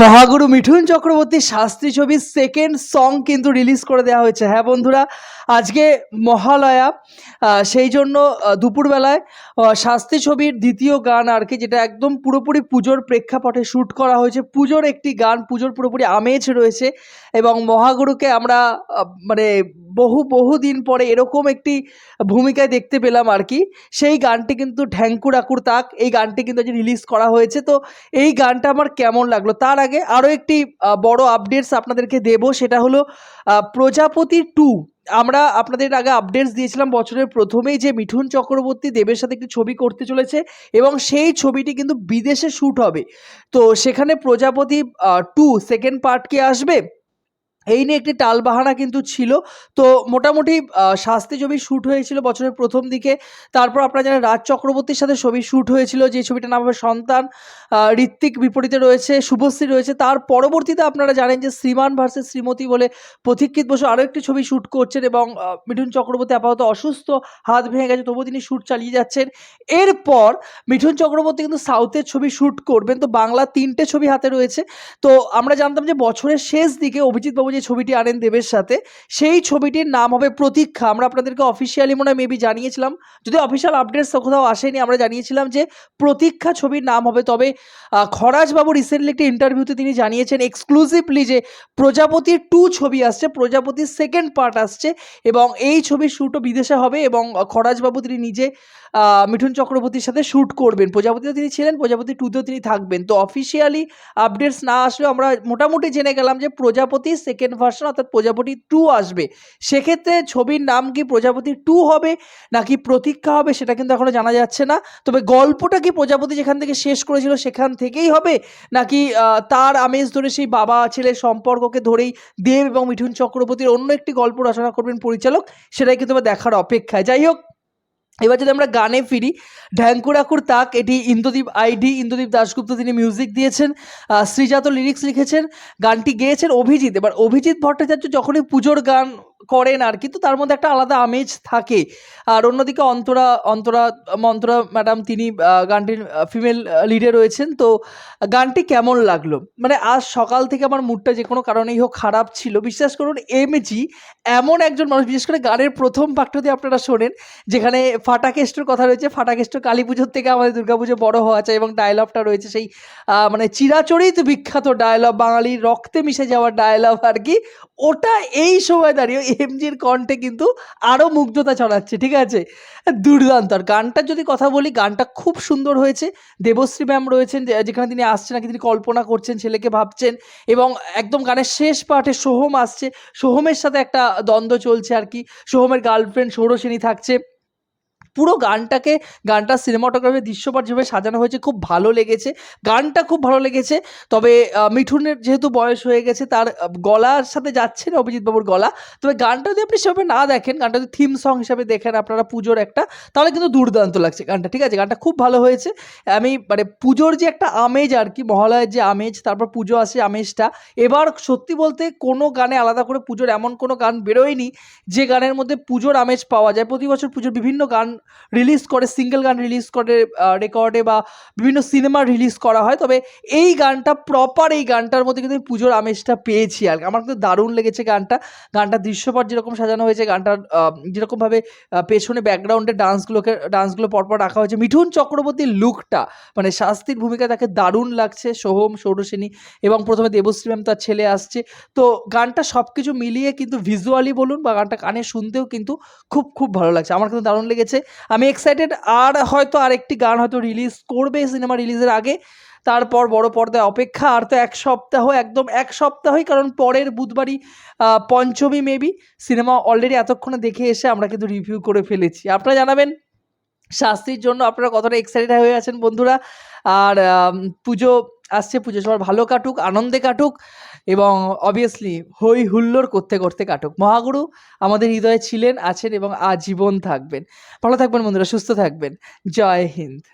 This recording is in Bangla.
মহাগুরু মিঠুন চক্রবর্তীর শাস্তি ছবির সেকেন্ড সং কিন্তু রিলিজ করে দেওয়া হয়েছে। হ্যাঁ বন্ধুরা, আজকে মহালয়া সেই জন্য দুপুরবেলায় শাস্তি ছবির দ্বিতীয় গান আর কি, যেটা একদম পুরোপুরি পুজোর প্রেক্ষাপটে শ্যুট করা হয়েছে। পুজোর একটি গান, পুজোর পুরোপুরি আমেজ রয়েছে এবং মহাগুরুকে আমরা মানে বহু বহু দিন পরে এরকম একটি ভূমিকায় দেখতে পেলাম আর কি। সেই গানটি কিন্তু ঢ্যাঙ্কুর আকুর তাক, এই গানটি কিন্তু আজ রিলিজ করা হয়েছে। তো এই গানটা আমার কেমন লাগল? তার আগে আরও একটি বড় আপডেটস আপনাদেরকে দেব। সেটা হলো প্রজাপতি টু। আমরা আপনাদের আগে আপডেটস দিয়েছিলাম বছরের প্রথমেই যে মিঠুন চক্রবর্তী দেবের সাথে একটি ছবি করতে চলেছে এবং সেই ছবিটি কিন্তু বিদেশে শ্যুট হবে। তো সেখানে প্রজাপতি টু সেকেন্ড পার্ট কি আসবে? এই নিয়ে একটি টালবাহানা কিন্তু ছিল। তো মোটামুটি শাস্তি ছবি শ্যুট হয়েছিল বছরের প্রথম দিকে। তারপর আপনারা জানেন রাজ চক্রবর্তীর সাথে ছবি শ্যুট হয়েছিল, যে ছবিটার নাম হবে সন্তান। ঋত্বিক বিপরীতে রয়েছে, শুভশ্রী রয়েছে। তার পরবর্তীতে আপনারা জানেন যে শ্রীমান ভার্সেস শ্রীমতী বলে পথিকৃত বসু আরও একটি ছবি শ্যুট করছেন এবং মিঠুন চক্রবর্তী আপাতত অসুস্থ, হাত ভেঙে গেছে, তবুও তিনি শ্যুট চালিয়ে যাচ্ছেন। এরপর মিঠুন চক্রবর্তী কিন্তু সাউথের ছবি শ্যুট করবেন। তো বাংলা তিনটে ছবি হাতে রয়েছে। তো আমরা জানতাম যে বছরের শেষ দিকে অভিজিৎ বাবু যে ছবিটি আনেন দেবের সাথে, সেই ছবিটির নাম হবে প্রতীক্ষা। আমরা আপনাদেরকে অফিসিয়ালি মনে হয় মেবি জানিয়েছিলাম। যদি অফিসিয়াল আপডেটস কোথাও আসেনি, আমরা জানিয়েছিলাম যে প্রতীক্ষা ছবির নাম হবে। তবে খরাজবাবু রিসেন্টলি একটি ইন্টারভিউতে তিনি জানিয়েছেন এক্সক্লুসিভলি যে প্রজাপতির টু ছবি আসছে, প্রজাপতির সেকেন্ড পার্ট আসছে এবং এই ছবির শ্যুটও বিদেশে হবে এবং খরাজবাবু তিনি নিজে মিঠুন চক্রবর্তীর সাথে শ্যুট করবেন। প্রজাপতিতে তিনি ছিলেন, প্রজাপতি টুতেও তিনি থাকবেন। তো অফিসিয়ালি আপডেটস না আসলেও আমরা মোটামুটি জেনে গেলাম যে প্রজাপতি সেকেন্ড ভার্সন অর্থাৎ প্রজাপতি টু আসবে। সেক্ষেত্রে ছবির নাম কি প্রজাপতি টু হবে, নাকি প্রতীক্ষা হবে, সেটা কিন্তু এখনও জানা যাচ্ছে না। তবে গল্পটা কি প্রজাপতি যেখান থেকে শেষ করেছিল সেখান থেকেই হবে, নাকি তার আমেজ ধরে সেই বাবা ছেলের সম্পর্ককে ধরেই দেব এবং মিঠুন চক্রবর্তীর অন্য একটি গল্প রচনা করবেন পরিচালক, সেটাই কিন্তু দেখার অপেক্ষায়। যাই হোক এবার যদি আমরা গানে ফিরি ঢ্যাঙ্কুরাকুর তাক, এটি ইন্দ্রদীপ আইডি, ইন্দ্রদীপ দাশগুপ্ত তিনি মিউজিক দিয়েছেন শ্রীজাত লিরিক্স লিখেছেন, গানটি গেয়েছেন অভিজিৎ। এবার অভিজিৎ ভট্টাচার্য যখনই পুজোর গান করেন আর, কিন্তু তার মধ্যে একটা আলাদা আমেজ থাকে। আর অন্যদিকে অন্তরা অন্তরা, মন্তরা ম্যাডাম তিনি গানটির ফিমেল লিডে রয়েছেন। তো গানটি কেমন লাগল? মানে আজ সকাল থেকে আমার মুডটা যে কোনো কারণেই হোক খারাপ ছিল। বিশ্বাস করুন এমজি এমন একজন মানুষ, বিশেষ করে গানের প্রথম পাঠটা যদি আপনারা শোনেন, যেখানে ফাটাকেষ্টর কথা রয়েছে, ফাটাকেষ্ট কালী পুজোর থেকে আমাদের দুর্গাপুজো বড় হওয়া চাই এবং ডায়লগটা রয়েছে সেই মানে চিরাচরিত বিখ্যাত ডায়লগ বাঙালির রক্তে মিশে যাওয়া ডায়লগ আর কি। ওটা এই সময় দাঁড়িয়ে এমজির কণ্ঠে কিন্তু আরও মুগ্ধতা ছড়াচ্ছে, ঠিক আছে? দুর্দান্ত। আর গানটার যদি কথা বলি, গানটা খুব সুন্দর হয়েছে। দেবশ্রী ম্যাম রয়েছেন যেখানে তিনি আসছেন নাকি তিনি কল্পনা করছেন, ছেলেকে ভাবছেন এবং একদম গানের শেষ পার্টে সোহম আসছে। সোহমের সাথে একটা দ্বন্দ্ব চলছে আর কি। সোহমের গার্লফ্রেন্ড সৌরসেনী থাকছে। পুরো গানটাকে গানটা সিনেমাটোগ্রাফি দৃশ্যপট যেভাবে সাজানো হয়েছে, খুব ভালো লেগেছে। গানটা খুব ভালো লেগেছে, তবে মিঠুনের যেহেতু বয়স হয়ে গেছে, তার গলার সাথে যাচ্ছে না অভিজিৎ বাবুর গলা। তবে গানটা যদি আপনি সেভাবে না দেখেন, গানটা যদি থিম সং হিসাবে দেখেন আপনারা পুজোর একটা, তাহলে কিন্তু দুর্দান্ত লাগছে গানটা, ঠিক আছে? গানটা খুব ভালো হয়েছে। আমি মানে পুজোর যে একটা আমেজ আর কি, মহালয়ের যে আমেজ, তারপর পুজো আসে আমেজটা, এবার সত্যি বলতে কোনো গানে আলাদা করে পুজোর এমন কোনো গান বেরোয়নি, যে গানের মধ্যে পুজোর আমেজ পাওয়া যায়। প্রতি বছর পুজোর বিভিন্ন গান রিলিজ করে সিঙ্গেল গান রিলিজ করে রেকর্ডে বা বিভিন্ন সিনেমা রিলিজ করা হয়। তবে এই গানটা প্রপার এই গানটার মধ্যে কিন্তু পুজোর আমেজটা পেয়েছি আর আমার কিন্তু দারুণ লেগেছে গানটা। গানটার দৃশ্যপট যেরকম সাজানো হয়েছে, গানটার যেরকমভাবে পেছনে ব্যাকগ্রাউন্ডে ডান্সগুলোকে ডান্সগুলো পরপর রাখা হয়েছে। মিঠুন চক্রবর্তীর লুকটা মানে শাস্তির ভূমিকা তাকে দারুণ লাগছে। সোহম সৌরসেনী এবং প্রথমে দেবশ্রী ম্যাম তার ছেলে আসছে। তো গানটা সব কিছু মিলিয়ে কিন্তু ভিজুয়ালি বলুন বা গানটা কানে শুনতেও কিন্তু খুব খুব ভালো লাগছে। আমার কিন্তু দারুণ লেগেছে। আমি এক্সাইটেড আর হয়তো আরেকটি গান হয়তো রিলিজ করবে সিনেমা রিলিজের আগে। তারপর বড় পর্দায় অপেক্ষা, আর তো এক সপ্তাহ, একদম এক সপ্তাহই, কারণ পরের বুধবারই পঞ্চমী মেবি সিনেমা অলরেডি এতক্ষণে দেখে এসে আমরা কিন্তু রিভিউ করে ফেলেছি। আপনারা জানাবেন, শাস্তির জন্য আপনারা কতটা এক্সাইটেড হয়ে আছেন বন্ধুরা? আর পুজো আসছে পুজো। সবার ভালো কাটুক, আনন্দে কাটুক এবং অবভিয়াসলি হই হুল্লোড় করতে করতে কাটুক। মহাগুরু আমাদের হৃদয়ে ছিলেন, আছেন এবং আজীবন থাকবেন। ভালো থাকবেন বন্ধুরা, সুস্থ থাকবেন। জয় হিন্দ।